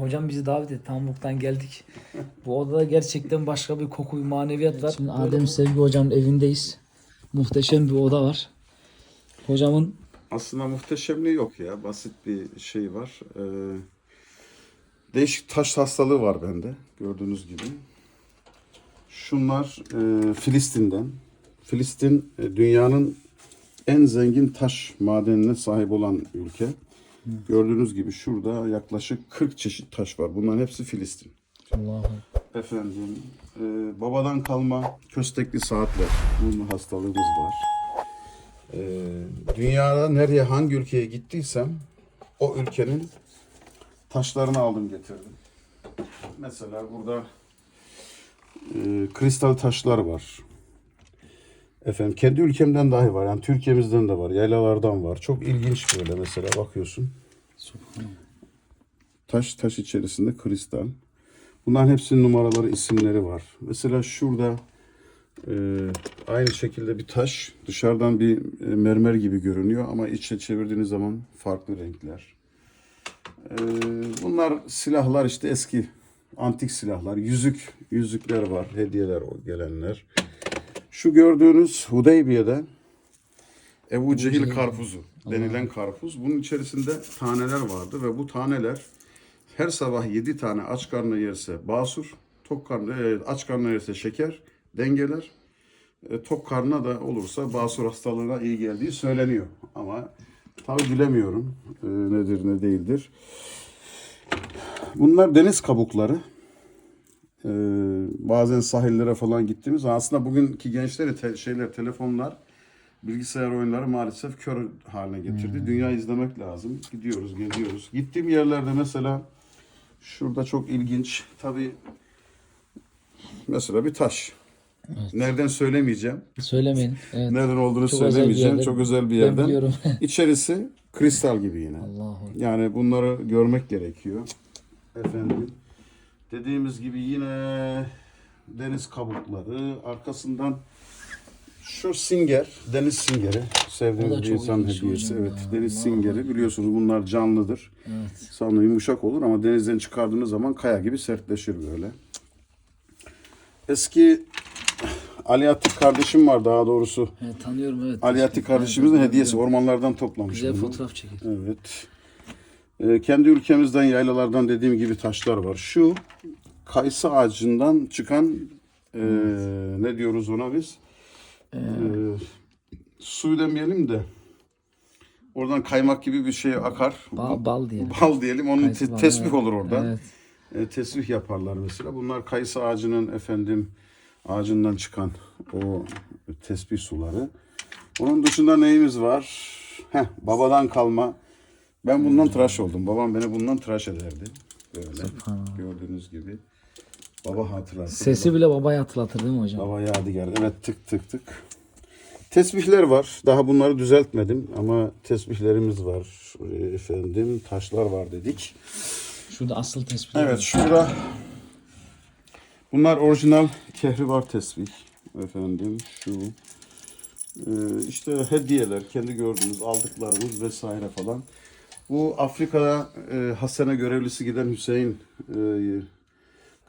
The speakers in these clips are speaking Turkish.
Hocam bizi davet etti. Hamburg'dan geldik. Bu odada gerçekten başka bir koku, bir maneviyat var. Şimdi Adem Sevgi hocamın evindeyiz. Muhteşem bir oda var. Hocamın Aslında muhteşemliği yok ya. Basit bir şey var. Ee, değişik taş hastalığı var bende. Gördüğünüz gibi. Şunlar e, Filistin'den. Filistin e, dünyanın en zengin taş madenine sahip olan ülke. Gördüğünüz gibi şurada yaklaşık 40 çeşit taş var. Bunların hepsi Filistin. Allah'ım. Efendim, e, babadan kalma köstekli saatler. Bunun hastalığımız var. E, dünyada nereye, hangi ülkeye gittiysem o ülkenin taşlarını aldım getirdim. Mesela burada e, kristal taşlar var. Efendim kendi ülkemden dahi var. Yani Türkiye'mizden de var. Yaylalardan var. Çok ilginç böyle mesela bakıyorsun. Taş taş içerisinde kristal. Bunların hepsinin numaraları, isimleri var. Mesela şurada e, aynı şekilde bir taş dışarıdan bir e, mermer gibi görünüyor ama içe çevirdiğiniz zaman farklı renkler. E, bunlar silahlar işte eski antik silahlar, yüzük, yüzükler var, hediyeler o gelenler. Şu gördüğünüz Hudeybiye'de Ebu Cehil karpuzu denilen karpuz. Bunun içerisinde taneler vardı ve bu taneler her sabah 7 tane aç karnına yerse basur, tok karnına, e, aç karnına yerse şeker dengeler. E, tok karnına da olursa basur hastalığına iyi geldiği söyleniyor. Ama tabi bilemiyorum e, nedir ne değildir. Bunlar deniz kabukları. E, bazen sahillere falan gittiğimiz aslında bugünkü gençleri te- şeyler telefonlar bilgisayar oyunları maalesef kör haline getirdi. Dünya izlemek lazım. Gidiyoruz, geliyoruz. Gittiğim yerlerde mesela şurada çok ilginç. Tabii mesela bir taş. Nereden söylemeyeceğim. Söylemeyin. Evet. Nereden olduğunu Çok özel söylemeyeceğim. yerden. Çok özel bir yerden. İçerisi kristal gibi yine. Allah'ım. Yani bunları görmek gerekiyor. Efendim. Dediğimiz gibi yine deniz kabukları. Arkasından şu singer, deniz singeri. Sevdiğimiz bir insan hediyesi. Evet, ya. deniz Vallahi. singeri. Biliyorsunuz bunlar canlıdır. Evet. Sanlı yumuşak olur ama denizden çıkardığınız zaman kaya gibi sertleşir böyle. Eski Ali Atik kardeşim var daha doğrusu. Evet, tanıyorum evet. Ali Atik kardeşimizin Evet, hediyesi. biliyorum. Ormanlardan toplamış. Güzel bunu. fotoğraf çekin. Evet. Ee, kendi ülkemizden yaylalardan dediğim gibi taşlar var. Şu kayısı ağacından çıkan e, ne diyoruz ona biz? Ee, suyu demeyelim de oradan kaymak gibi bir şey akar. Bal, bal diyelim. Bal diyelim. Onun te- tesbih evet. olur orada. Evet. E, tesbih yaparlar mesela. Bunlar kayısı ağacının efendim ağacından çıkan o tesbih suları. Onun dışında neyimiz var? Heh, babadan kalma. Ben bundan tıraş oldum. Babam beni bundan tıraş ederdi. Böyle gördüğünüz gibi. Baba hatırası. Sesi bile babayı hatırlatır değil mi hocam? Baba yadigar. Evet tık tık tık. Tesbihler var. Daha bunları düzeltmedim ama tesbihlerimiz var. E, Efendim taşlar var dedik. Şurada asıl tespit. Evet şurada bunlar orijinal kehribar tesbih efendim şu e, işte hediyeler kendi gördüğünüz aldıklarımız vesaire falan. Bu Afrika'da e, Hasan'a görevlisi giden Hüseyin e,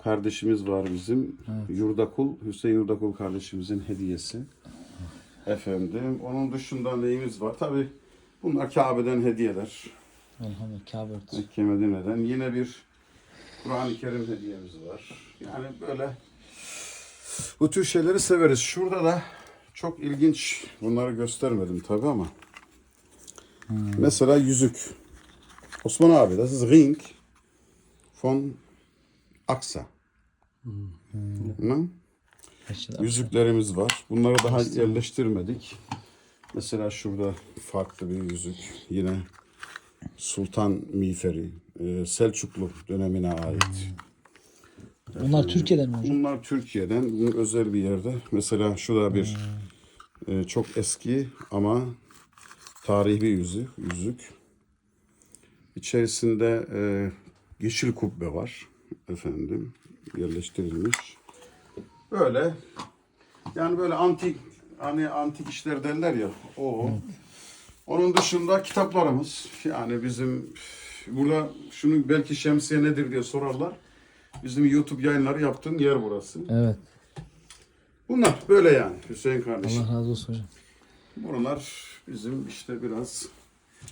kardeşimiz var bizim. Yurdakul Hüseyin Yurdakul kardeşimizin hediyesi. Efendim onun dışında neyimiz var? Tabi bunlar Kabe'den hediyeler. Elhamdülillah Kabe örtüsü. Mekke Medine'den yine bir Kur'an-ı Kerim hediyemiz var. Yani böyle bu tür şeyleri severiz. Şurada da çok ilginç, bunları göstermedim tabi ama. Mesela yüzük. Osman abi, das ist Ring von Aksa. Hı? Aşağıda. Yüzüklerimiz var. Bunları daha yerleştirmedik. Mesela şurada farklı bir yüzük. Yine Sultan Miğferi, e, Selçuklu dönemine ait. Bunlar Türkiye'den mi hocam? Bunlar Türkiye'den özel bir yerde. Mesela şu da bir e, çok eski ama tarihi bir yüzük. yüzük. İçerisinde e, yeşil kubbe var efendim yerleştirilmiş. Böyle yani böyle antik hani antik işler derler ya o. Onun dışında kitaplarımız yani bizim Burada şunu belki şemsiye nedir diye sorarlar. Bizim YouTube yayınları yaptığım yer burası. Evet. Bunlar böyle yani Hüseyin kardeşim. Allah razı olsun hocam. Buralar bizim işte biraz.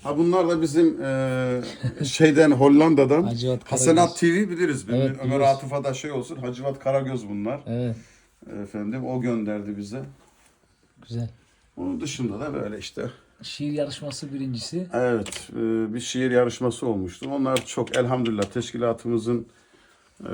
Ha bunlar da bizim eee, şeyden Hollanda'dan Hacivat Karagöz. Hasenat TV biliriz. Evet, Ömer biliyoruz. Atıf'a da şey olsun. Hacivat Karagöz bunlar. Evet. Efendim o gönderdi bize. Güzel. Onun dışında da böyle işte. Şiir yarışması birincisi. Evet eee, bir şiir yarışması olmuştu. Onlar çok elhamdülillah teşkilatımızın eee,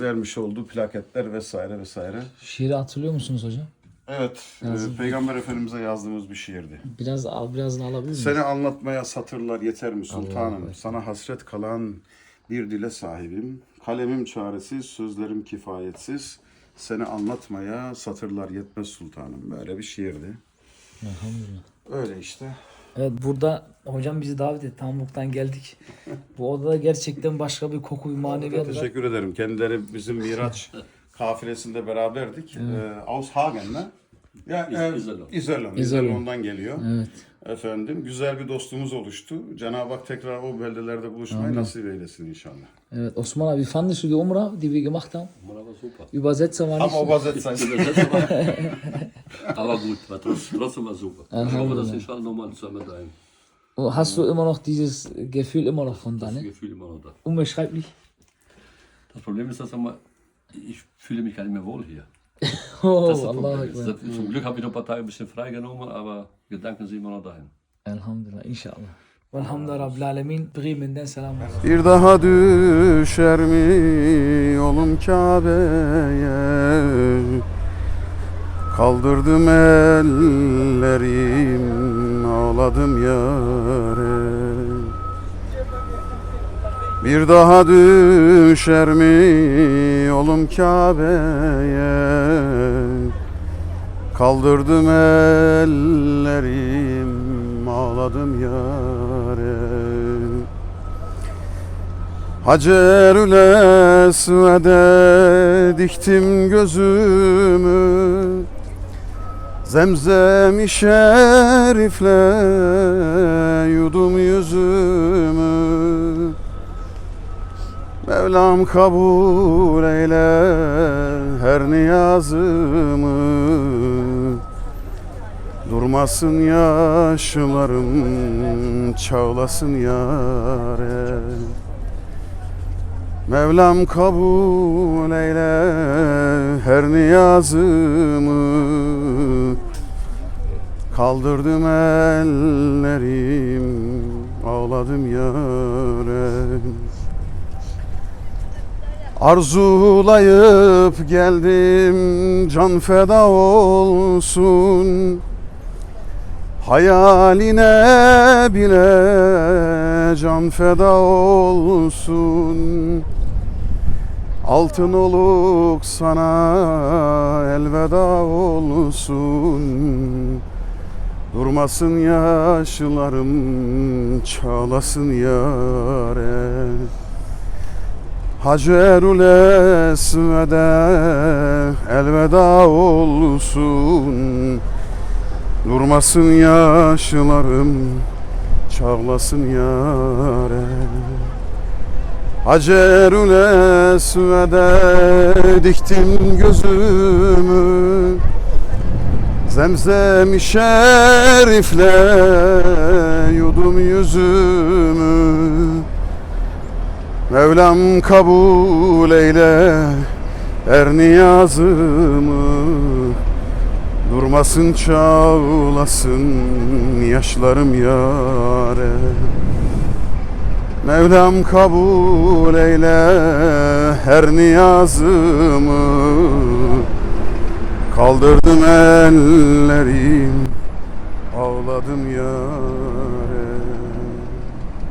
vermiş olduğu plaketler vesaire vesaire. Şiiri hatırlıyor musunuz hocam? Evet, eee, Yazdım. Peygamber Efendimiz'e yazdığımız bir şiirdi. Biraz al, birazını alabilir miyiz? Seni anlatmaya satırlar yeter mi sultanım? Allah. Sana hasret kalan bir dile sahibim. Kalemim çaresiz, sözlerim kifayetsiz. Seni anlatmaya satırlar yetmez sultanım. Böyle bir şiirdi. Elhamdülillah. Öyle işte. Evet burada hocam bizi davet etti. Hamburg'dan geldik. Bu odada gerçekten başka bir koku, bir maneviyat var. Teşekkür ederim. Kendileri bizim Miraç kafilesinde beraberdik. Ee, Aushagen'la. Ya, e. İzolon. İzolon'dan geliyor. Evet. Efendim güzel bir dostluğumuz oluştu. Cenab-ı Hak tekrar o beldelerde buluşmayı nasip eylesin inşallah. Evet Osman abi, wie fandest du die Umrah, die wir gemacht haben? Mann, aber super. Übersetzer war nicht. Vaziyet Übersetzer war, aber gut, war trotzdem, trotzdem war super. Ich hoffe, dass inshallah nochmal zusammen da Oh, Hast du immer noch dieses Gefühl immer noch von da, das ne? Gefühl immer noch da. Unbeschreiblich. Das Problem ist, dass einmal, ich fühle mich gar nicht mehr wohl hier. Oh, Das ist das Allah Problem. Das, zum Glück habe ich noch ein paar Tage ein bisschen freigenommen, aber Gedanken sind immer noch dahin. Elhamdülillah inşallah. Velhamdülillah Rabbil Alemin. Bremen'den selamlar. Bir daha düşer mi yolum Kabe'ye Kaldırdım ellerim ağladım yare Bir daha düşer mi yolum Kabe'ye? Kaldırdım ellerim ağladım yare Hacerül Esved'e diktim gözümü. Zemzem-i şerifle yudum yüzümü Mevlam kabul eyle her niyazımı. Durmasın yaşlarım çağlasın yare Mevlam kabul eyle her niyazımı. Kaldırdım ellerim ağladım yâre Arzulayıp geldim can feda olsun. Hayaline bile can feda olsun. Altın oluk sana elveda olsun. Durmasın yaşlarım çağlasın yare Hacerül Esved'e elveda olsun. Durmasın yaşlarım çağlasın yare Hacerül Esved'e diktim gözümü. Zemzem-i şerifle yudum yüzümü Mevlam kabul eyle er niyazımı. Durmasın çağlasın yaşlarım yare. Mevlam kabul eyle her niyazımı. Kaldırdım ellerim ağladım yare